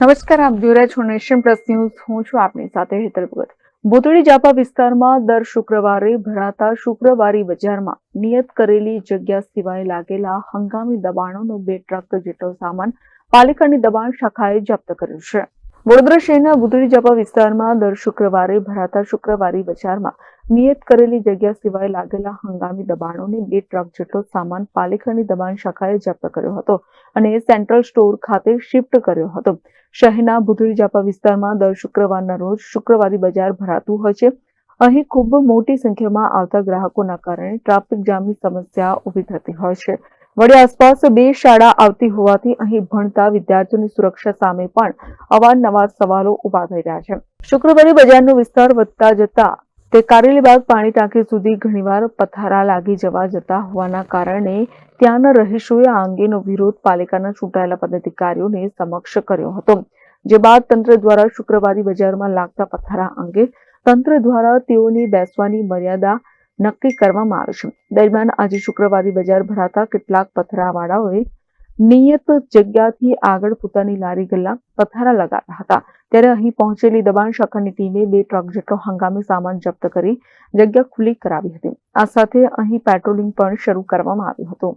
નમસ્કાર, આપ જોઈ રહ્યા છો નેશન પ્લસ ન્યૂઝ. હું છું આપની સાથે હેતલ ભગત. ભૂતળી જાપા વિસ્તારમાં દર શુક્રવારે ભરાતા શુક્રવારી બજારમાં નિયત કરેલી જગ્યા સિવાય લાગેલા હંગામી દબાણોનો બે ટ્રક જેટલો સામાન પાલિકાની દબાણ શાખાએ જપ્ત કર્યો છે. વડોદરા શહેરના બુધડી જાપા વિસ્તારમાં દર શુક્રવારે ભરાતા શુક્રવારી બજારમાં નિયત કરેલી જગ્યા સિવાય લાગેલા હંગામી દબાણોને બે ટ્રક જેટલો સામાન પાલિકાની દબાણ શાખાએ જપ્ત કર્યો હતો અને સેન્ટ્રલ સ્ટોર ખાતે શિફ્ટ કર્યો હતો. શહેરના ભૂતળી જાપા વિસ્તારમાં દર શુક્રવારના રોજ શુક્રવારી બજાર ભરાતું હોય છે. અહીં ખૂબ મોટી સંખ્યામાં આવતા ગ્રાહકોના કારણે ટ્રાફિક જામની સમસ્યા ઊભી થતી હોય છે. વળી આસપાસ બે શાળા આવતી હોવાથી અહીં ભણતા વિદ્યાર્થીઓની સુરક્ષા સામે પણ અવારનવાર સવાલો ઊભા થઈ રહ્યા છે. શુક્રવારે બજારનો વિસ્તાર વધતા જતા તે કારેલીબાગ પાણી ટાંકી સુધી ઘણીવાર પથારા લાગી જવા જતા હોવાના કારણે ત્યાંના રહીશોએ આ અંગેનો વિરોધ પાલિકાના ચૂંટાયેલા પદાધિકારીઓને સમક્ષ કર્યો હતો. જે બાદ તંત્ર દ્વારા શુક્રવારી બજારમાં લાગતા પથારા અંગે તંત્ર દ્વારા તેઓની બેસવાની મર્યાદા નક્કી કરવામાં આવે છે. દરમિયાન આજે શુક્રવારી બજાર ભરાતા કેટલાક પથરાવાળાઓએ નિયત જગ્યાથી આગળ પોતાની લારી ગલ્લા પથારા લગાવ્યા હતા. ત્યારે અહીં પહોંચેલી દબાણ શાખાની ટીમે બે ટ્રક જેટલો હંગામી સામાન જપ્ત કરી જગ્યા ખુલ્લી કરાવી હતી. આ સાથે અહીં પેટ્રોલિંગ પણ શરૂ કરવામાં આવ્યું હતું.